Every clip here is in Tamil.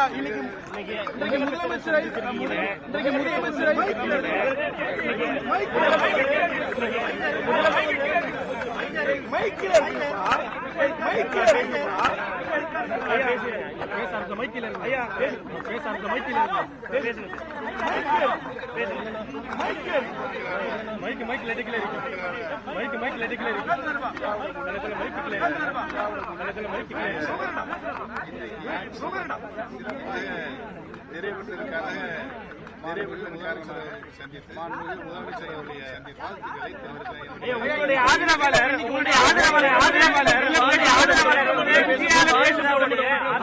ஐயா இன்னைக்கு இன்னைக்கு முதலமைச்சரை இன்றைக்கு முதலமைச்சரை மைக்கில் இருக்குப்பா. மைக்கில் இருக்குப்பா. ஐயா மைக் மைக் லெட்டிக்கல இருக்கு மைக் மைக் லெட்டிக்கல இருக்கு நல்லதுல மைக் கிளே நல்லதுல மைக் கிளே நிறைவேற்றிருக்காங்க நிறைவேற்றிருக்காங்க சந்தித்து முதலமைச்சர் அவருடைய வாழ்த்துக்களை ஆதரவாளர் உங்களுடைய ஆதரவாளர்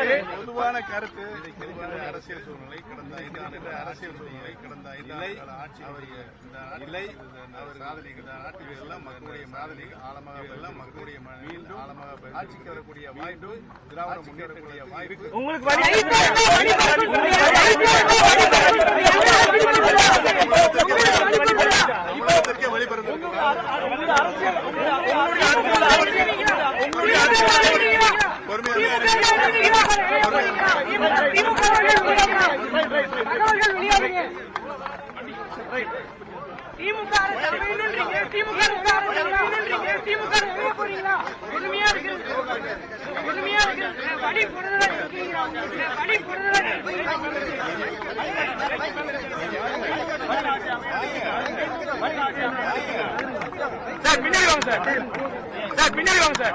உங்களுடைய உங்களுடைய உங்களுடைய உங்களுடைய. பொதுவான கருத்து அரசியல் சூழ்நிலை கடந்த ஐந்து ஆண்டு அரசியல் சூழ்நிலை கடந்த ஐந்து ஆட்சி அவருடைய இந்த நிலை அவர் சாதனைகள் இந்த நாட்டில் எல்லாம் மக்களுடைய சாதனைகள் ஆழமாக எல்லாம் மக்களுடைய மீண்டும் ஆழமாக ஆட்சிக்கு வரக்கூடிய வாய்ப்பு திராவிட முன்னேற்றக்கூடிய வாய்ப்பு உங்களுக்கு வழி தமிழகத்திற்கே வழிபடுறது திமுக திமுக திமுக இருக்கிறது இருக்கிறது படி படி சார் பின்னாடி வாங்க சார். சார் பின்னாடி வாங்க சார்.